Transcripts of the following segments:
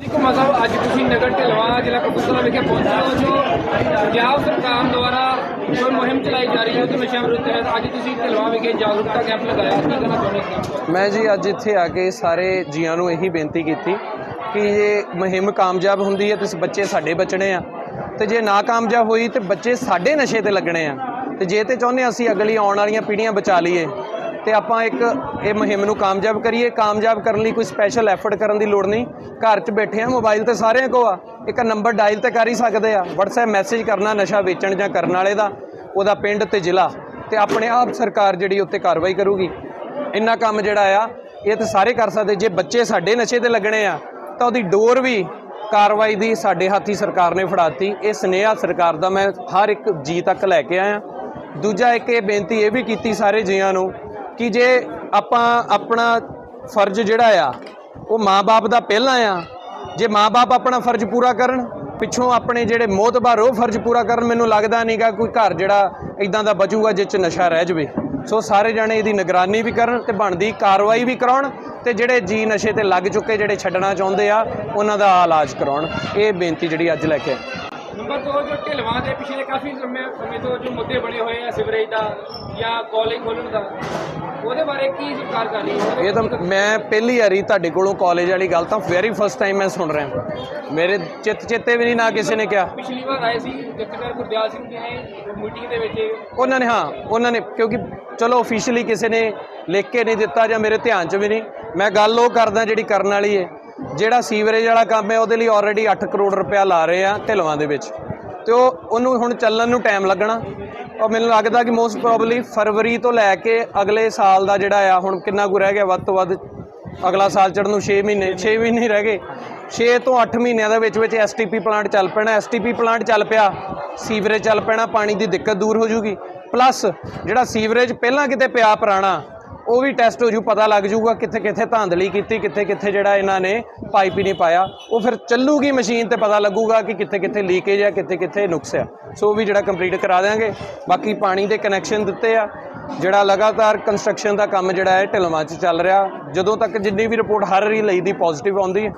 ਦੇਖੋ ਮਤਲਬ ਅੱਜ ਤੁਸੀਂ ਨਗਰ ਢਲਵਾ, ਜ਼ਿਲ੍ਹਾ ਕਪੂਰਥਲਾ ਵਿਖੇ ਪਹੁੰਚੇ ਹੋ ਜੋ ਪੰਜਾਬ ਸਰਕਾਰ ਦੁਆਰਾ ਕੋਈ ਮੁਹਿੰਮ ਚਲਾਈ ਜਾ ਰਹੀ ਹੈ ਤੇ ਨਸ਼ਿਆਂ ਵਿਰੁੱਧ ਤਹਿਤ ਅੱਜ ਤੁਸੀਂ ਢਲਵਾ ਵਿਖੇ ਜਾਗਰੂਕਤਾ ਕੈਂਪ ਲਗਾਇਆ। ਕੀ ਕਹਿਣਾ ਚਾਹੁੰਦੇ ਮੈਂ ਜੀ ਅੱਜ ਇੱਥੇ ਆ ਕੇ ਸਾਰੇ ਜੀਆਂ ਨੂੰ ਇਹੀ ਬੇਨਤੀ ਕੀਤੀ ਕਿ ਇਹ ਮੁਹਿੰਮ ਕਾਮਯਾਬ ਹੁੰਦੀ ਹੈ ਤੇ ਬੱਚੇ ਸਾਡੇ ਬਚਣੇ ਆ। ਤੇ ਜੇ ਨਾ ਕਾਮਯਾਬ ਹੋਈ, ਤੇ ਬੱਚੇ ਸਾਡੇ ਨਸ਼ੇ ਤੇ ਲੱਗਣੇ ਆ। ਤੇ ਜੇ ਤੇ ਚਾਹੁੰਦੇ ਅਸੀਂ ਅਗਲੀ ਆਉਣ ਵਾਲੀਆਂ ਪੀੜ੍ਹੀਆਂ ਬਚਾ ਲਈਏ। ਤੇ ਆਪਾਂ ਇੱਕ ਇਹ ਮੁਹਿੰਮ ਨੂੰ ਕਾਮਯਾਬ ਕਰੀਏ। ਕਾਮਯਾਬ ਕਰਨ ਲਈ ਕੋਈ ਸਪੈਸ਼ਲ ਐਫਰਟ ਕਰਨ ਦੀ ਲੋੜ ਨਹੀਂ। ਘਰ 'ਚ ਬੈਠੇ ਆ ਮੋਬਾਈਲ ਤੇ ਸਾਰਿਆਂ ਕੋ ਆ। ਇੱਕ ਨੰਬਰ ਡਾਇਲ ਤੇ ਕਰ ਹੀ ਸਕਦੇ ਆ। WhatsApp ਮੈਸੇਜ ਕਰਨਾ, ਨਸ਼ਾ ਵੇਚਣ ਜਾਂ ਕਰਨ ਵਾਲੇ ਦਾ, ਉਹਦਾ ਪਿੰਡ ਤੇ ਜ਼ਿਲ੍ਹਾ। ਤੇ ਆਪਣੇ ਆਪ ਸਰਕਾਰ ਜਿਹੜੀ ਉੱਤੇ ਕਾਰਵਾਈ ਕਰੂਗੀ। ਇੰਨਾ ਕੰਮ ਜਿਹੜਾ ਆ, ਇਹ ਤਾਂ ਸਾਰੇ ਕਰ ਸਕਦੇ। ਜੇ ਬੱਚੇ ਸਾਡੇ ਨਸ਼ੇ ਤੇ ਲੱਗਣੇ ਆ, ਤਾਂ ਉਹਦੀ ਡੋਰ ਵੀ ਕਾਰਵਾਈ ਦੀ ਸਾਡੇ ਹੱਥੀ ਸਰਕਾਰ ਨੇ ਫੜਾਤੀ ਇਹ ਸਨੇਹਾ ਸਰਕਾਰ ਦਾ ਮੈਂ ਹਰ ਇੱਕ ਜੀ ਤੱਕ ਲੈ ਕੇ ਆਇਆ। ਦੂਜਾ ਇੱਕ ਇਹ ਬੇਨਤੀ ਇਹ ਵੀ ਕੀਤੀ ਸਾਰੇ ਜੀਆਂ ਨੂੰ ਕਿ ਜੇ ਆਪਾਂ ਆਪਣਾ ਫਰਜ਼ ਜਿਹੜਾ ਆ, ਉਹ ਮਾਪੇ ਦਾ ਪਹਿਲਾਂ ਆ, ਜੇ ਮਾਪੇ ਆਪਣਾ ਫਰਜ਼ ਪੂਰਾ ਕਰਨ, ਪਿੱਛੋਂ ਆਪਣੇ ਜਿਹੜੇ ਮੋਤਬਾਰ ਉਹ ਫਰਜ਼ ਪੂਰਾ ਕਰਨ, ਮੈਨੂੰ ਲੱਗਦਾ ਨਹੀਂਗਾ ਕੋਈ ਘਰ ਜਿਹੜਾ ਇਦਾਂ ਦਾ ਬਚੂਗਾ ਜਿਸ 'ਚ ਨਸ਼ਾ ਰਹਿ ਜਵੇ। ਸੋ ਸਾਰੇ ਜਾਣੇ ਇਹਦੀ ਨਿਗਰਾਨੀ ਵੀ ਕਰਨ ਤੇ ਬਣਦੀ ਕਾਰਵਾਈ ਵੀ ਕਰਾਉਣ ਤੇ ਜਿਹੜੇ ਜੀ ਨਸ਼ੇ ਤੇ ਲੱਗ ਚੁੱਕੇ ਜਿਹੜੇ ਛੱਡਣਾ ਚਾਹੁੰਦੇ ਆ, ਉਹਨਾਂ ਦਾ ਇਲਾਜ ਕਰਾਉਣ। ਇਹ ਬੇਨਤੀ ਜਿਹੜੀ ਅੱਜ ਲੈ ਕੇ ਨੰਬਰ 2 ਜੋ ਢਲਵਾ ਦੇ ਪਿਛਲੇ ਕਾਫੀ ਸਮੇਂ ਤੋਂ ਜੋ ਮੁੱਦੇ ਬਣੇ ਹੋਏ ਆ, ਸਿਵਰੇਜ ਦਾ ਜਾਂ ਕਾਲਜ ਖੋਲਣ ਦਾ। ਉਹਦੇ ਬਾਰੇ ਕੀ ਸਰਕਾਰ ਕਰ ਰਹੀ ਹੈ? ਇਹ ਤਾਂ ਮੈਂ ਪਹਿਲੀ ਵਾਰੀ ਤੁਹਾਡੇ ਕੋਲੋਂ ਕਾਲਜ ਵਾਲੀ ਗੱਲ ਤਾਂ ਵੈਰੀ ਫਸਟ ਟਾਈਮ ਮੈਂ ਸੁਣ ਰਿਹਾ। ਮੇਰੇ ਚਿੱਤ ਚੇਤੇ ਵੀ ਨਹੀਂ ਨਾ ਕਿਸੇ ਨੇ ਕਿਹਾ। ਪਿਛਲੀ ਵਾਰ ਆਏ ਸੀ ਜਥੇਦਾਰ ਗੁਰਦਿਆਲ ਸਿੰਘ ਜੀ ਨੇ ਮੀਟਿੰਗ ਦੇ ਵਿੱਚ। ਉਹਨਾਂ ਨੇ ਹਾਂ ਉਹਨਾਂ ਨੇ ਕਿਉਂਕਿ ਚਲੋ ਅਫੀਸ਼ੀਅਲੀ ਕਿਸੇ ਨੇ ਲਿਖ ਕੇ ਨਹੀਂ ਦਿੱਤਾ ਜਾਂ ਮੇਰੇ ਧਿਆਨ 'ਚ ਵੀ ਨਹੀਂ। ਮੈਂ ਗੱਲ ਉਹ ਕਰਦਾ ਜਿਹੜੀ ਕਰਨ ਵਾਲੀ ਹੈ ਜਿਹੜਾ ਸੀਵਰੇਜ ਵਾਲਾ ਕੰਮ ਹੈ ਉਹਦੇ ਲਈ ਆਲਰੇਡੀ 8 ਕਰੋੜ ਰੁਪਇਆ ਲਾ ਰਹੇ ਆ ਢਿਲਵਾਂ ਦੇ ਵਿੱਚ। ਤੇ ਉਹ ਉਹਨੂੰ ਹੁਣ ਚੱਲਣ ਨੂੰ ਟਾਈਮ ਲੱਗਣਾ। ਔਰ ਮੈਨੂੰ ਲੱਗਦਾ ਕਿ ਮੋਸਟ ਪ੍ਰੋਬਬਲੀ ਫਰਵਰੀ ਤੋਂ ਲੈ ਕੇ ਅਗਲੇ ਸਾਲ ਦਾ ਜਿਹੜਾ ਆ, ਹੁਣ ਕਿੰਨਾ ਕੁ ਰਹਿ ਗਿਆ, ਵੱਧ ਤੋਂ ਵੱਧ ਅਗਲਾ ਸਾਲ ਚੜਨ ਨੂੰ 6 ਮਹੀਨੇ 6 ਮਹੀਨੇ ਰਹਿ ਗਏ। 6 ਤੋਂ 8 ਮਹੀਨਿਆਂ ਦੇ ਵਿੱਚ ਵਿੱਚ ਐਸਟੀਪੀ ਪਲਾਂਟ ਚੱਲ ਪੈਣਾ। ਐਸਟੀਪੀ ਪਲਾਂਟ ਚੱਲ ਪਿਆ ਸੀਵਰੇਜ ਚੱਲ ਪੈਣਾ, ਪਾਣੀ ਦੀ ਦਿੱਕਤ ਦੂਰ ਹੋ ਜੂਗੀ। ਪਲੱਸ ਜਿਹੜਾ ਸੀਵਰੇਜ ਪਹਿਲਾਂ ਕਿਤੇ ਪਿਆ ਪੁਰਾਣਾ ਉਹ ਵੀ ਟੈਸਟ ਹੋ ਜੂ, ਪਤਾ ਲੱਗ ਜੂਗਾ ਕਿੱਥੇ ਕਿੱਥੇ ਧਾਂਦਲੀ ਕੀਤੀ, ਕਿੱਥੇ ਕਿੱਥੇ ਜਿਹੜਾ ਇਹਨਾਂ ਨੇ ਪਾਈਪ ਹੀ ਨਹੀਂ ਪਾਇਆ। ਉਹ ਫਿਰ ਚੱਲੂਗੀ ਮਸ਼ੀਨ ਤੇ ਪਤਾ ਲੱਗੂਗਾ ਕਿ ਕਿੱਥੇ ਕਿੱਥੇ ਲੀਕੇਜ ਆ, ਕਿੱਥੇ ਕਿੱਥੇ ਨੁਕਸ ਆ। ਸੋ ਉਹ ਵੀ ਜਿਹੜਾ ਕੰਪਲੀਟ ਕਰਾ ਦਿਆਂਗੇ। ਬਾਕੀ ਪਾਣੀ ਦੇ ਕਨੈਕਸ਼ਨ ਦਿੱਤੇ ਆ। ਜਿਹੜਾ ਲਗਾਤਾਰ ਕੰਸਟਰਕਸ਼ਨ ਦਾ ਕੰਮ ਜਿਹੜਾ ਹੈ ਢਿਲਵਾਂ 'ਚ ਚੱਲ ਰਿਹਾ, ਜਦੋਂ ਤੱਕ ਜਿੰਨੀ ਵੀ ਰਿਪੋਰਟ ਹਰ ਰੀ ਲਈ ਦੀ ਪੋਜ਼ਿਟਿਵ ਆਉਂਦੀ ਹੈ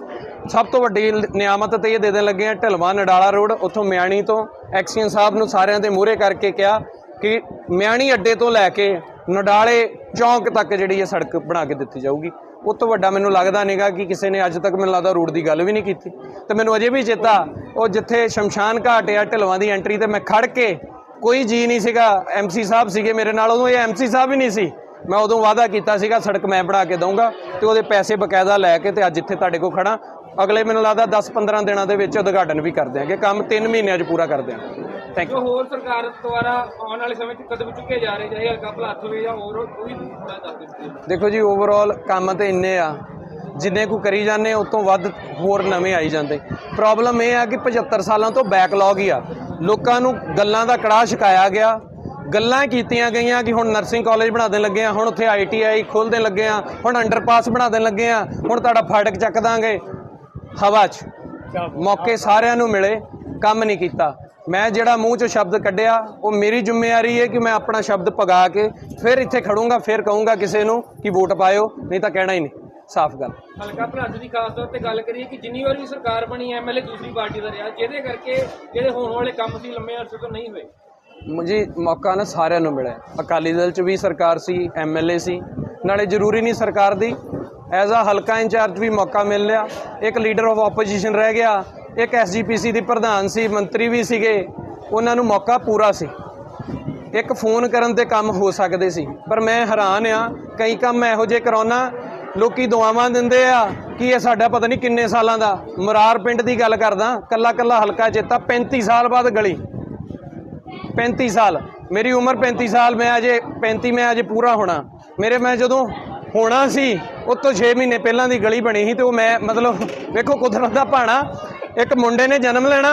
ਸਭ ਤੋਂ ਵੱਡੀ ਨਿਆਮਤ ਤੇ ਇਹ ਦੇ ਦੇਣ ਲੱਗੇ ਆ ਢਿਲਵਾਂ ਨਡਾਲਾ ਰੋਡ ਉੱਥੋਂ ਮਿਆਣੀ ਤੋਂ, ਐਕਸੀਅਨ ਸਾਹਿਬ ਨੂੰ ਸਾਰਿਆਂ ਦੇ ਮੂਹਰੇ ਕਰਕੇ ਕਿਹਾ ਕਿ ਮਿਆਣੀ ਅੱਡੇ ਤੋਂ ਲੈ ਕੇ ਨਡਾਲੇ ਚੌਂਕ ਤੱਕ ਜਿਹੜੀ ਇਹ ਸੜਕ ਬਣਾ ਕੇ ਦਿੱਤੀ ਜਾਊਗੀ। ਉਹ ਤੋਂ ਵੱਡਾ ਮੈਨੂੰ ਲੱਗਦਾ ਨਹੀਂਗਾ ਕਿ ਕਿਸੇ ਨੇ ਅੱਜ ਤੱਕ ਮੈਨੂੰ ਲੱਗਦਾ ਰੋਡ ਦੀ ਗੱਲ ਵੀ ਨਹੀਂ ਕੀਤੀ। ਤੇ ਮੈਨੂੰ ਅਜੇ ਵੀ ਚੇਤਾ, ਉਹ ਜਿੱਥੇ ਸ਼ਮਸ਼ਾਨ ਘਾਟ ਆ, ਢਿਲਵਾਂ ਦੀ ਐਂਟਰੀ ਤੇ ਮੈਂ ਖੜ ਕੇ ਕੋਈ ਜੀ ਨਹੀਂ ਸੀਗਾ ਐਮਸੀ ਸਾਹਿਬ ਸੀਗੇ ਮੇਰੇ ਨਾਲ, ਉਦੋਂ ਇਹ ਐਮਸੀ ਸਾਹਿਬ ਹੀ ਨਹੀਂ ਸੀ। ਮੈਂ ਉਦੋਂ ਵਾਅਦਾ ਕੀਤਾ ਸੀਗਾ, ਸੜਕ ਮੈਂ ਬਣਾ ਕੇ ਦਊਂਗਾ ਤੇ ਉਹਦੇ ਪੈਸੇ ਬਕਾਇਦਾ ਲੈ ਕੇ ਤੇ ਅੱਜ ਇੱਥੇ ਤੁਹਾਡੇ ਕੋਲ ਖੜਾ। ਅਗਲੇ ਮੈਨੂੰ ਲੱਗਦਾ 10-15 ਦਿਨਾਂ ਦੇ ਵਿੱਚ ਉਦਘਾਟਨ ਵੀ ਕਰ ਦਿਆਂਗੇ। ਕੰਮ 3 ਮਹੀਨਿਆਂ 'ਚ ਪੂਰਾ ਕਰ ਦਿਆਂਗੇ। ਥੈਂਕ ਜੋ ਹੋਰ ਸਰਕਾਰ ਦੁਆਰਾ ਆਉਣ ਵਾਲੇ ਸਮੇਂ 'ਚ ਕਦਮ ਚੁੱਕੇ ਜਾ ਰਹੇ ਚਾਹੇ ਹਲਕਾ ਭਲਾਤ ਹੋਵੇ ਜਾਂ ਹੋਰ ਉਹ ਵੀ ਦੱਸ ਦਿੱਤੇ ਦੇਖੋ ਜੀ ਓਵਰਆਲ ਕੰਮ ਤੇ ਇੰਨੇ ਆ ਜਿੰਨੇ ਕੋ ਕਰੀ ਜਾਂਦੇ ਉਸ ਤੋਂ ਵੱਧ ਹੋਰ ਨਵੇਂ ਆਈ ਜਾਂਦੇ। ਪ੍ਰੋਬਲਮ ਇਹ ਆ ਕਿ 75 ਸਾਲਾਂ ਤੋਂ ਬੈਕਲੌਗ ਹੀ ਆ। ਲੋਕਾਂ ਨੂੰ ਗੱਲਾਂ ਦਾ ਕੜਾਹ ਛਕਾਇਆ ਗਿਆ। ਗੱਲਾਂ ਕੀਤੀਆਂ ਗਈਆਂ ਕਿ ਹੁਣ ਨਰਸਿੰਗ ਕਾਲਜ ਬਣਾ ਦੇਣ ਲੱਗੇ ਆ ਹੁਣ ਉੱਥੇ ਆਈਟੀਆਈ ਖੋਲ ਦੇਣ ਲੱਗੇ ਆ ਹੁਣ ਅੰਡਰਪਾਸ ਬਣਾ ਦੇਣ ਲੱਗੇ ਆ ਹੁਣ ਤੁਹਾਡਾ ਫਾਟਕ ਚੱਕ ਦਾਂਗੇ। ਹਵਾ 'ਚ। ਮੌਕੇ ਸਾਰਿਆਂ ਨੂੰ ਮਿਲੇ ਕੰਮ ਨਹੀਂ ਕੀਤਾ। ਮੈਂ ਜਿਹੜਾ ਮੂੰਹ 'ਚੋਂ ਸ਼ਬਦ ਕੱਢਿਆ ਉਹ ਮੇਰੀ ਜ਼ਿੰਮੇਵਾਰੀ ਹੈ ਕਿ ਮੈਂ ਆਪਣਾ ਸ਼ਬਦ ਪਗਾ ਕੇ ਫਿਰ ਇੱਥੇ ਖੜੂੰਗਾ ਫਿਰ ਕਹੂੰਗਾ ਕਿਸੇ ਨੂੰ ਕਿ ਵੋਟ ਪਾਇਓ ਨਹੀਂ ਤਾਂ ਕਹਿਣਾ ਹੀ ਨਹੀਂ। ਸਾਫ਼ ਗੱਲ। ਹਲਕਾ ਭਲਾਤ ਦੀ ਖਾਸ ਤੌਰ ਤੇ ਗੱਲ ਕਰੀਏ ਕਿ ਜਿੰਨੀ ਵਾਰ ਵੀ ਸਰਕਾਰ ਬਣੀ ਐਮਐਲਏ ਦੂਸਰੀ ਪਾਰਟੀ ਦਾ ਰਿਹਾ ਜਿਹਦੇ ਕਰਕੇ ਜਿਹੜੇ ਹੋਣ ਵਾਲੇ ਕੰਮ ਸੀ ਲੰਮੇ ਅਰਸੇ ਤੋਂ ਨਹੀਂ ਹੋਏ। ਮੁਝੇ ਮੌਕਾ ਨਾ ਸਾਰਿਆਂ ਨੂੰ ਮਿਲਿਆ। ਅਕਾਲੀ ਦਲ 'ਚ ਵੀ ਸਰਕਾਰ ਸੀ ਐਮਐਲਏ ਸੀ। ਨਾਲੇ ਜ਼ਰੂਰੀ ਨਹੀਂ ਸਰਕਾਰ ਦੀ। ਐਜ਼ ਅ ਹਲਕਾ ਇੰਚਾਰਜ ਵੀ ਮੌਕਾ ਮਿਲ ਲਿਆ। ਇੱਕ ਲੀਡਰ ਆਫ ਆਪੋਜੀਸ਼ਨ ਰਹਿ ਗਿਆ। ਇੱਕ ਐਸਜੀਪੀਸੀ ਦੀ ਪ੍ਰਧਾਨ ਸੀ, ਮੰਤਰੀ ਵੀ ਸੀਗੇ, ਉਹਨਾਂ ਨੂੰ ਮੌਕਾ ਪੂਰਾ ਸੀ। ਇੱਕ ਫੋਨ ਕਰਨ ਤੇ ਕੰਮ ਹੋ ਸਕਦੇ ਸੀ, ਪਰ ਮੈਂ ਹੈਰਾਨ ਆ, ਕਈ ਕੰਮ ਇਹੋ ਜਿਹੇ ਕਰਾਉਣਾ, ਲੋਕੀ ਦੁਆਵਾਂ ਦਿੰਦੇ ਆ, ਕਿ ਇਹ ਸਾਡਾ ਪਤਾ ਨਹੀਂ ਕਿੰਨੇ ਸਾਲਾਂ ਦਾ। ਮੁਰਾਰ ਪਿੰਡ ਦੀ ਗੱਲ ਕਰਦਾ ਕੱਲਾ ਕੱਲਾ ਹਲਕਾ ਚੇਤਾ 35 ਸਾਲ ਬਾਅਦ ਗਲੀ। 35 ਸਾਲ, ਮੇਰੀ ਉਮਰ 35 ਸਾਲ, ਮੈਂ ਅਜੇ 35 ਮੈਂ ਅਜੇ ਪੂਰਾ ਹੋਣਾ। ਮੇਰੇ ਮੈਂ ਜਦੋਂ ਹੋਣਾ ਸੀ ਉਸ ਤੋਂ 6 ਮਹੀਨੇ ਪਹਿਲਾਂ ਦੀ ਗਲੀ ਬਣੀ ਸੀ ਤੇ ਉਹ ਮੈਂ, ਮਤਲਬ, ਵੇਖੋ ਕੁਦਰਤ ਦਾ ਭਾਣਾ ਇੱਕ ਮੁੰਡੇ ਨੇ ਜਨਮ ਲੈਣਾ,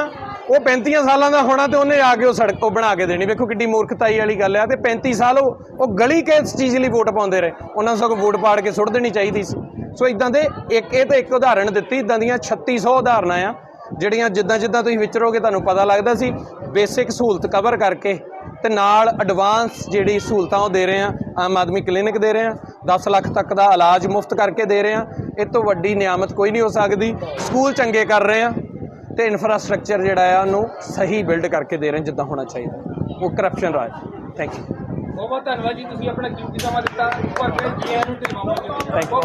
ਉਹ 35 ਸਾਲਾਂ ਦਾ ਹੋਣਾ ਤੇ ਉਹਨੇ ਆ ਕੇ ਉਹ ਸੜਕ, ਉਹ ਬਣਾ ਕੇ ਦੇਣੀ। ਵੇਖੋ ਕਿੱਡੀ ਮੂਰਖਤਾਈ ਵਾਲੀ ਗੱਲ ਆ ਤੇ 35 ਸਾਲ ਉਹ ਉਹ ਗਲੀ ਕਿਸ ਚੀਜ਼ ਲਈ ਵੋਟ ਪਾਉਂਦੇ ਰਹੇ। ਉਹਨਾਂ ਨੂੰ ਸਗੋਂ ਵੋਟ ਪਾੜ ਕੇ ਸੁੱਟ ਦੇਣੀ ਚਾਹੀਦੀ ਸੀ। ਸੋ ਇਦਾਂ ਦੇ ਇੱਕ, ਇਹ ਤਾਂ ਇੱਕ ਉਦਾਹਰਣ ਦਿੱਤੀ ਇਦਾਂ ਦੀਆਂ 3600 ਉਦਾਹਰਨਾਂ ਆ, ਜਿਹੜੀਆਂ ਜਿੱਦਾਂ ਜਿੱਦਾਂ ਤੁਸੀਂ ਵਿਚਰੋਗੇ ਤੁਹਾਨੂੰ ਪਤਾ ਲੱਗਦਾ ਸੀ, ਬੇਸਿਕ ਸਹੂਲਤ ਕਵਰ ਕਰਕੇ ਤੇ ਨਾਲ ਐਡਵਾਂਸ ਜਿਹੜੀ ਸਹੂਲਤਾਂ ਉਹ ਦੇ ਰਹੇ ਆ, ਆਮ ਆਦਮੀ ਕਲੀਨਿਕ ਦੇ ਰਹੇ ਆ 10 ਲੱਖ ਤੱਕ ਦਾ ਇਲਾਜ ਮੁਫਤ ਕਰਕੇ ਦੇ ਰਹੇ ਹਾਂ ਇਹ ਤੋਂ ਵੱਡੀ ਨਿਆਮਤ ਕੋਈ ਨਹੀਂ ਹੋ ਸਕਦੀ। ਸਕੂਲ ਚੰਗੇ ਕਰ ਰਹੇ ਹਾਂ ਤੇ ਇਨਫਰਾਸਟ੍ਰਕਚਰ ਜਿਹੜਾ ਆ ਉਹਨੂੰ ਸਹੀ ਬਿਲਡ ਕਰਕੇ ਦੇ ਰਹੇ ਜਿੱਦਾਂ ਹੋਣਾ ਚਾਹੀਦਾ। ਉਹ ਕਰਪਸ਼ਨ ਰਾਜ। ਥੈਂਕ ਯੂ ਬਹੁਤ ਬਹੁਤ ਧੰਨਵਾਦ ਜੀ ਤੁਸੀਂ ਆਪਣਾ ਕੀਮਤੀ ਸਮਾਂ ਦਿੱਤਾ। ਇੱਕ ਵਾਰ ਫਿਰ ਜੀ ਆਇਆਂ ਨੂੰ ਢਿਲਵਾਵਾਂ Thank you.